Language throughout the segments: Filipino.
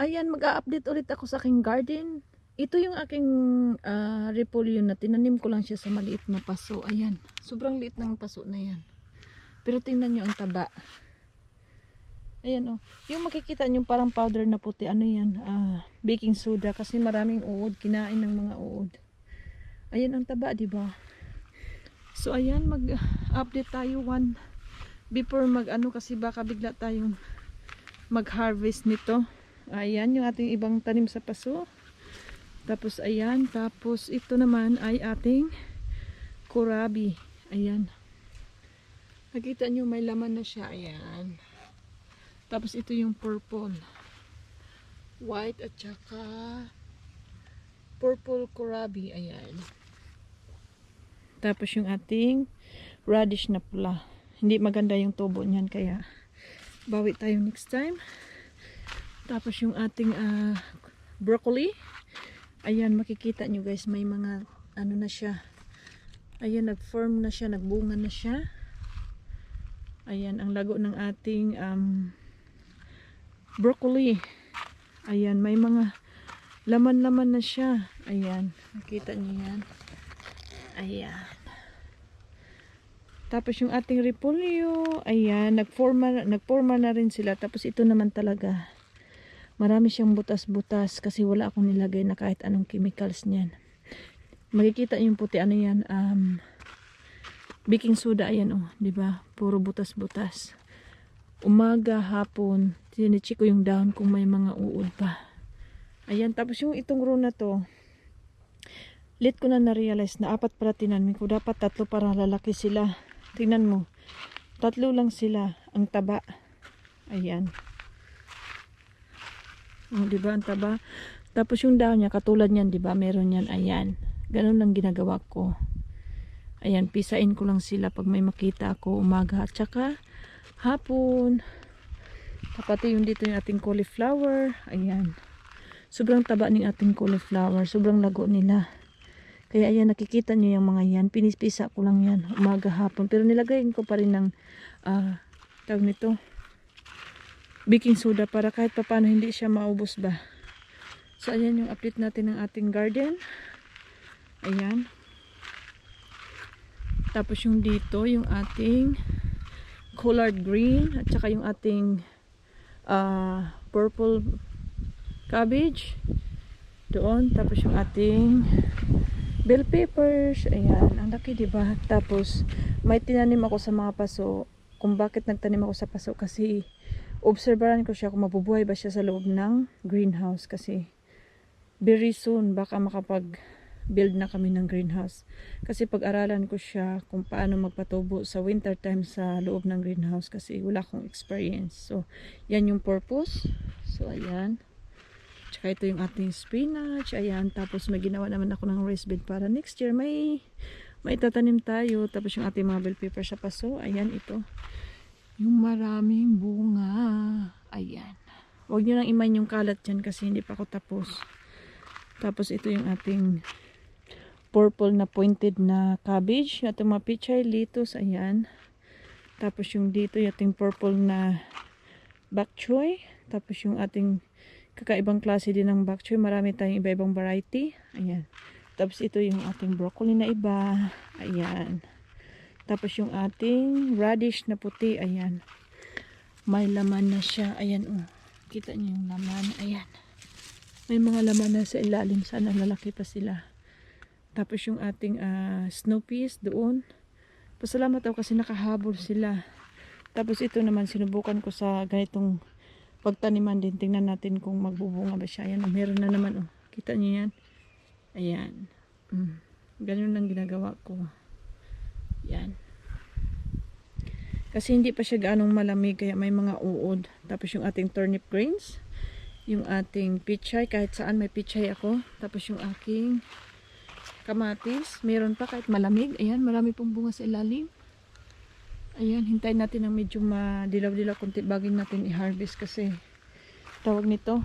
Ayan, mag-a-update ulit ako sa aking garden. Ito yung aking ah, repolyo na tinanim ko lang siya sa maliit na paso. Ayan, sobrang liit ng paso na yan. Pero tingnan nyo ang taba. Ayan oh. Yung makikita nyo parang powder na puti, ano yan? Ah, baking soda kasi maraming uod, kinain ng mga uod. Ayan ang taba, di ba? So ayan, mag-update tayo one before mag-ano kasi baka bigla tayong mag-harvest nito. Ayan yung ating ibang tanim sa paso. Tapos ayan, tapos ito naman ay ating kurabi. Ayan. Nakita nyo may laman na siya. Ayan. Tapos ito yung purple. White at saka purple kurabi. Ayan. Tapos yung ating radish na pula. Hindi maganda yung tubo niyan kaya bawi tayo next time. Tapos yung ating ah, broccoli. Ayan, makikita nyo guys, may mga ano na siya. Ayan, nag-form na siya, nagbunga na siya. Ayan, ang lago ng ating um, broccoli. Ayan, may mga laman-laman na siya. Ayan, nakita nyo yan. Ayan. Tapos yung ating repolyo, ayan, nagforma, nagforma na rin sila. Tapos ito naman talaga, marami siyang butas-butas kasi wala akong nilagay na kahit anong chemicals niyan. Makikita yung puti, ano yan, um, baking soda, ayan oh, di ba? Puro butas-butas. Umaga, hapon, sinicheck ko yung dahon kung may mga uod pa. Ayan, tapos yung itong row na to, late ko na na-realize na apat pala tinanim ko. Dapat tatlo para lalaki sila. Tingnan mo. Tatlo lang sila. Ang taba. Ayan. Oh, di ba ang taba? Tapos yung dahon niya, katulad niyan, di ba? Meron yan. Ayan. Ganun lang ginagawa ko. Ayan, pisain ko lang sila pag may makita ako umaga at saka hapon. Pati yung dito yung ating cauliflower. Ayan. Sobrang taba ng ating cauliflower. Sobrang lago nila. Kaya ayan, nakikita nyo yung mga yan. Pinispisa ko lang yan. Umaga, hapon. Pero nilagay ko pa rin ng, ah, tawag nito, baking soda para kahit papano hindi siya maubos ba. So, ayan yung update natin ng ating garden. Ayan. Tapos yung dito, yung ating collard green at saka yung ating ah, purple cabbage doon. Tapos yung ating bell peppers. Ayan, ang laki 'di ba? Tapos may tinanim ako sa mga paso. Kung bakit nagtanim ako sa paso kasi obserbaran ko siya kung mabubuhay ba siya sa loob ng greenhouse kasi very soon baka makapag build na kami ng greenhouse. Kasi pag-aralan ko siya kung paano magpatubo sa winter time sa loob ng greenhouse kasi wala akong experience. So, yan yung purpose. So, ayan. Tsaka ito yung ating spinach. Ayan. Tapos may ginawa naman ako ng raised bed para next year may may tatanim tayo. Tapos yung ating mga bell pepper sa paso. Ayan ito. Yung maraming bunga. Ayan. Huwag nyo nang iman yung kalat dyan kasi hindi pa ako tapos. Tapos ito yung ating purple na pointed na cabbage. Yung ating mga pichay, lettuce. Ayan. Tapos yung dito yung ating purple na bok choy. Tapos yung ating kakaibang klase din ng bok choy. Marami tayong iba-ibang variety. Ayan. Tapos ito yung ating broccoli na iba. Ayan. Tapos yung ating radish na puti. Ayan. May laman na siya. Ayan oh. Kita niyo yung laman. Ayan. May mga laman na sa ilalim. Sana lalaki pa sila. Tapos yung ating ah, snow peas doon. Pasalamat ako kasi nakahabol sila. Tapos ito naman sinubukan ko sa ganitong pagtaniman din. Tingnan natin kung magbubunga ba siya. Ayan, meron na naman. Oh. Kita niyo yan? Ayan. Mm. Ganun lang ginagawa ko. Yan. Kasi hindi pa siya gaanong malamig kaya may mga uod. Tapos yung ating turnip greens. Yung ating pichay. Kahit saan may pichay ako. Tapos yung aking kamatis. Meron pa kahit malamig. Ayan, marami pong bunga sa ilalim. Ayan, hintayin natin ng medyo madilaw-dilaw kunti bagay natin i-harvest kasi tawag nito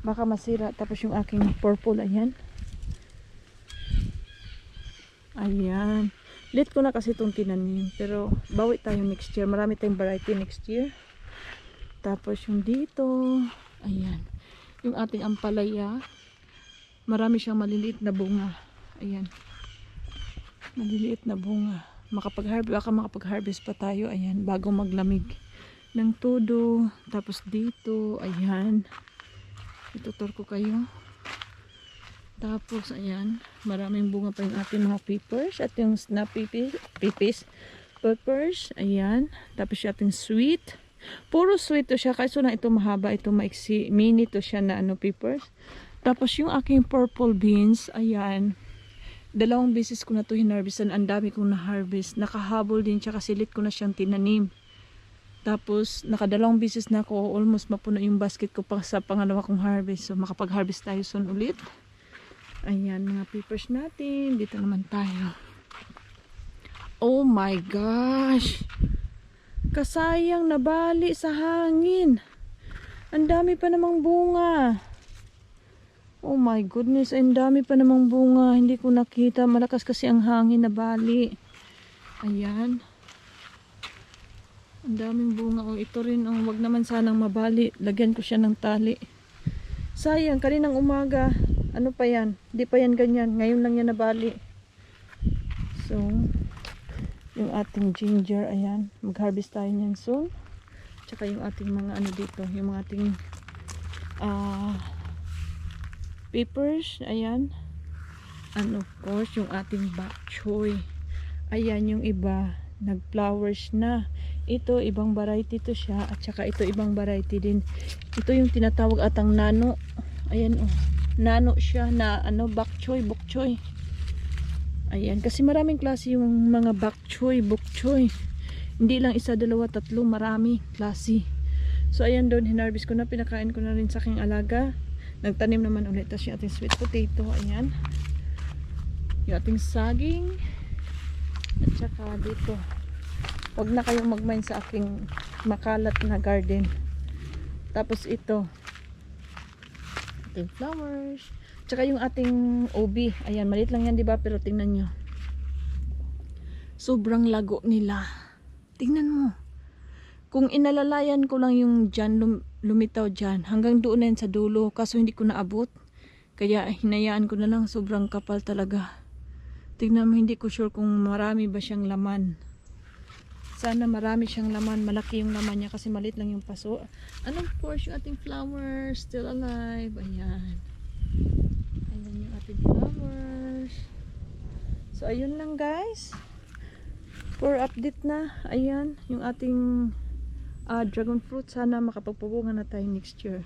baka masira. Tapos yung aking purple, ayan. Ayan. Late ko na kasi itong tinanim. Pero bawi tayo next year. Marami tayong variety next year. Tapos yung dito, Ayan. Yung ating ampalaya, marami siyang maliliit na bunga. Ayan. Maliliit na bunga. Makapag-harvest, baka makapag-harvest pa tayo. Ayan, bago maglamig ng todo. Tapos dito, ayan. Itutur ko kayo. Tapos, ayan, maraming bunga pa yung ating mga peppers at yung snap pipis, pipis peppers, ayan. Tapos yung ating sweet. Puro sweet to siya, kaso lang ito mahaba, ito maiksi, mini to siya na ano peppers. Tapos yung aking purple beans, ayan. Dalawang beses ko na to hinarvestan, ang dami kong na-harvest. Nakahabol din siya kasi lit ko na siyang tinanim. Tapos, nakadalawang beses na ako, almost mapuno yung basket ko pa sa pangalawa kong harvest. So, makapag-harvest tayo soon ulit. Ayan, mga peppers natin. Dito naman tayo. Oh my gosh! Kasayang nabali sa hangin. Ang dami pa namang bunga. Oh my goodness, ang dami pa namang bunga. Hindi ko nakita. Malakas kasi ang hangin nabali. Ayan. Ang daming bunga. Oh, ito rin. Oh, wag naman sanang mabali. Lagyan ko siya ng tali. Sayang, kaninang umaga. Ano pa yan? Hindi pa yan ganyan. Ngayon lang yan nabali. So, yung ating ginger, ayan. Mag-harvest tayo niyan soon. Tsaka yung ating mga ano dito. Yung mga ating ah peppers. Ayan. And of course, yung ating bok choy. Ayan yung iba. Nag-flowers na. Ito, ibang variety to siya. At saka ito, ibang variety din. Ito yung tinatawag atang nano. Ayan oh. Nano siya na ano, bok choy, bok choy. Ayan, kasi maraming klase yung mga bok choy, bok choy. Hindi lang isa, dalawa, tatlo, marami klase. So ayan doon, hinarvest ko na, pinakain ko na rin sa aking alaga. Nagtanim naman ulit tas yung ating sweet potato, ayan. Yung ating saging. At saka dito. Huwag na kayong magmain sa aking makalat na garden. Tapos ito. Ating flowers. Tsaka yung ating OB. Ayan, maliit lang yan, di ba? Pero tingnan nyo. Sobrang lago nila. Tingnan mo. Kung inalalayan ko lang yung dyan, lum- lumitaw dyan, hanggang doon na sa dulo. Kaso hindi ko naabot. Kaya hinayaan ko na lang. Sobrang kapal talaga. Tingnan mo, hindi ko sure kung marami ba siyang laman. Sana marami siyang laman. Malaki yung laman niya kasi maliit lang yung paso. And of course, yung ating flowers still alive. Ayan. Ayan yung ating flowers. So, ayun lang guys. For update na. Ayan, yung ating ah, dragon fruit. Sana makapagpabunga na tayo next year.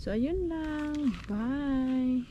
So, ayun lang. Bye.